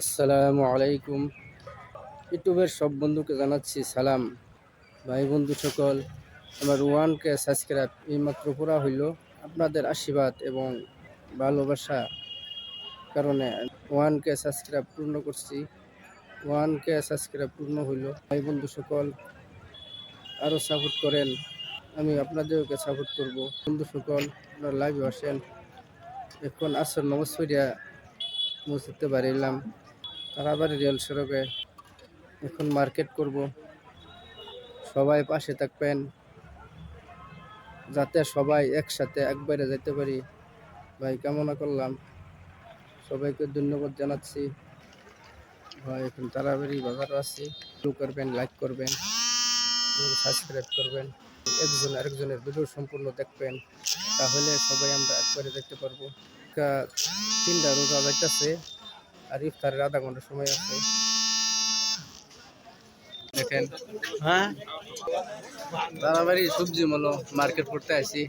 আসসালামু আলাইকুম। ইউটিউবের সব বন্ধুকে জানাচ্ছি সালাম। ভাই বন্ধু সকল, আমার ওয়ানকে সাবস্ক্রাইব এইমাত্র পুরা হইল। আপনাদের আশীর্বাদ এবং ভালোবাসা কারণে ওয়ানকে সাবস্ক্রাইব পূর্ণ করছি। ওয়ানকে সাবস্ক্রাইব পূর্ণ হইল। ভাই বন্ধু সকল আরও সাপোর্ট করেন। আমি আপনাদেরকে সাপোর্ট করব। বন্ধু সকল, আপনারা লাইভে আসেন। এখন আসর নমস্কারিয়া মসজিদে বাড়িলাম। তাড়াতাড়ি রেল সড়কে এখন মার্কেট করব। সবাই পাশে থাকবেন, যাতে সবাই একসাথে একবারে যেতে পারি। ভাই, কামনা করলাম। সবাইকে ধন্যবাদ জানাচ্ছি। ভাই, এখন তাড়াতাড়ি বাজারও আছি ফলো করবেন লাইক করবেন সাবস্ক্রাইব করবেন। একজন আরেকজনের ভিডিও সম্পূর্ণ দেখবেন, তাহলে সবাই আমরা একবারে দেখতে পারব। তিনটা রোজা যাইতেছে আর ইফতারের আধা ঘণ্টা সময় আছে। দেখেন। হ্যাঁ? তাড়াতাড়ি সবজি মলো মার্কেট করতে আসি।